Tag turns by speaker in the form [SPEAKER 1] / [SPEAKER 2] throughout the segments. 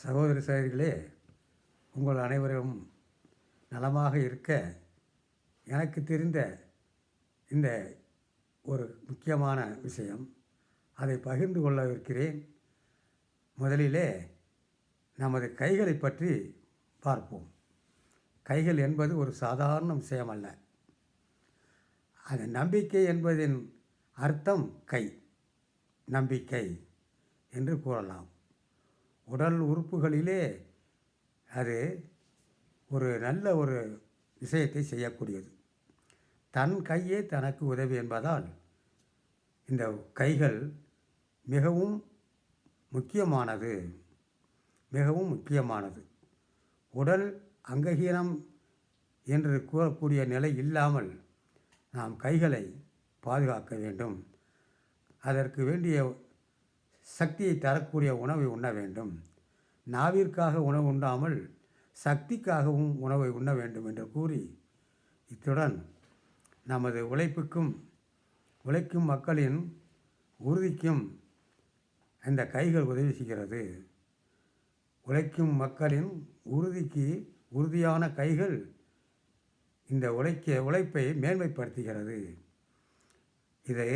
[SPEAKER 1] சகோதரி சகோதரிகளே உங்கள் அனைவரும் நலமாக இருக்க எனக்கு தெரிந்த இந்த ஒரு முக்கியமான விஷயம் அதை பகிர்ந்து கொள்ளவிருக்கிறேன். முதலிலே நமது கைகளை பற்றி பார்ப்போம். கைகள் என்பது ஒரு சாதாரண விஷயம் அல்ல. அது நம்பிக்கை என்பதின் அர்த்தம் கை. நம்பிக்கை என்று கூறலாம். உடல் உறுப்புகளிலே அது ஒரு நல்ல ஒரு விஷயத்தை செய்யக்கூடியது. தன் கையே தனக்கு உதவி என்பதால் இந்த கைகள் மிகவும் முக்கியமானது. மிகவும் முக்கியமானது. உடல் அங்ககீனம் என்று கூறக்கூடிய நிலை இல்லாமல் நாம் கைகளை பாதுகாக்க வேண்டும். அதற்கு வேண்டிய சக்தியை தரக்கூடிய உணவை உண்ண வேண்டும். நாவிற்காக உணவு உண்ணாமல் சக்திக்காகவும் உணவை உண்ண வேண்டும் என்று கூறி இத்துடன் நமது உழைப்புக்கும் உழைக்கும் மக்களின் உறுதிக்கும் இந்த கைகள் உதவி செய்கிறது. உழைக்கும் மக்களின் உறுதிக்கு உறுதியான கைகள் இந்த உழைக்க உழைப்பை மேன்மைப்படுத்துகிறது. இதை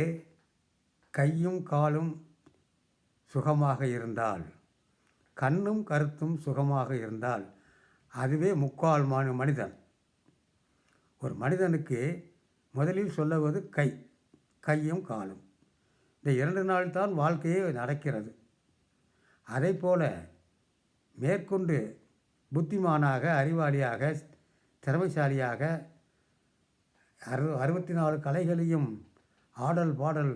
[SPEAKER 1] கையும் காலும் சுகமாக இருந்தால் கண்ணும் கருத்தும் சுகமாக இருந்தால் அதுவே முக்கால் மானு மனிதன். ஒரு மனிதனுக்கு முதலில் சொல்லுவது கை கையும் காலும். இந்த இரண்டு நாள் தான் வாழ்க்கையே நடக்கிறது. அதை போல மேற்கொண்டு புத்திமானாக அறிவாளியாக திறமைசாலியாக அறு அறுபத்தி நாலு கலைகளையும் ஆடல் பாடல்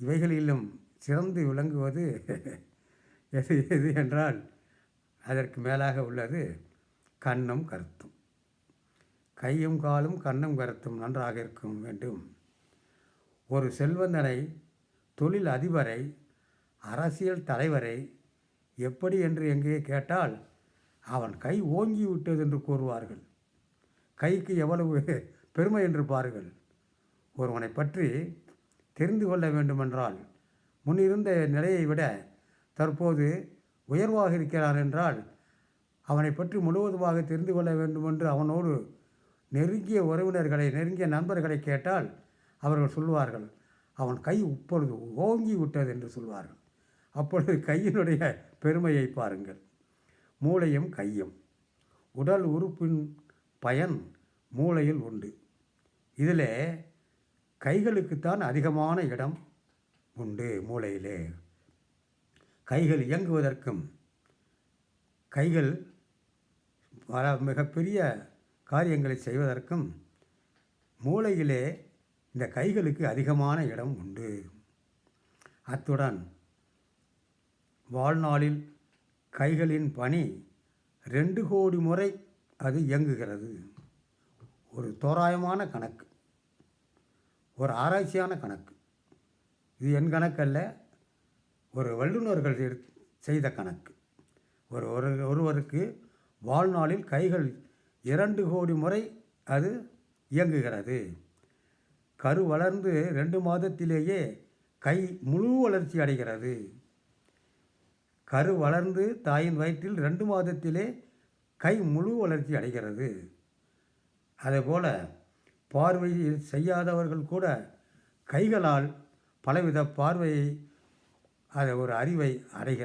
[SPEAKER 1] இவைகளிலும் சிறந்து விளங்குவது எது எது என்றால் அதற்கு மேலாக உள்ளது கண்ணும் கருத்தும். கையும் காலும் கண்ணும் கருத்தும் நன்றாக இருக்கும் வேண்டும். ஒரு செல்வந்தனை தொழில் அதிபரை அரசியல் தலைவரை எப்படி என்று எங்கே கேட்டால் அவன் கை ஓங்கி விட்டது என்று கூறுவார்கள். கைக்கு எவ்வளவு பெருமை என்று பாருங்கள். ஒருவனை பற்றி தெரிந்து கொள்ள வேண்டுமென்றால் முன்னிருந்த நிலையை விட தற்போது உயர்வாக இருக்கிறார் என்றால் அவனை பற்றி முழுவதுமாக தெரிந்து கொள்ள வேண்டுமென்று அவனோடு நெருங்கிய உறவினர்களை நெருங்கிய நண்பர்களை கேட்டால் அவர்கள் சொல்வார்கள் அவன் கை இப்பொழுது ஓங்கி விட்டது என்று சொல்வார்கள். அப்பொழுது கையினுடைய பெருமையை பாருங்கள். மூளையும் கையும். உடல் உறுப்பின் பயன் மூளையில் உண்டு. இதில் கைகளுக்குத்தான் அதிகமான இடம் உண்டு மூளையிலே. கைகள் இயங்குவதற்கும் கைகள் பல மிகப்பெரிய காரியங்களை செய்வதற்கும் மூளையிலே இந்த கைகளுக்கு அதிகமான இடம் உண்டு. அத்துடன் வாழ்நாளில் கைகளின் பணி ரெண்டு கோடி முறை அது இயங்குகிறது. ஒரு தோராயமான கணக்கு ஒரு ஆராய்ச்சியான கணக்கு. இது என் கணக்கல்ல ஒரு வல்லுநர்கள் செய்த கணக்கு. ஒரு ஒரு ஒருவருக்கு வாழ்நாளில் கைகள் இரண்டு கோடி முறை அது இயங்குகிறது. கரு வளர்ந்து ரெண்டு மாதத்திலேயே கை முழு வளர்ச்சி அடைகிறது. கரு வளர்ந்து தாயின் வயிற்றில் ரெண்டு மாதத்திலே கை முழு வளர்ச்சி அடைகிறது. அதேபோல் பார்வை செய்யாதவர்கள் கூட கைகளால் பலவித பார்வையை அதை ஒரு அறிவை அடைகிறார்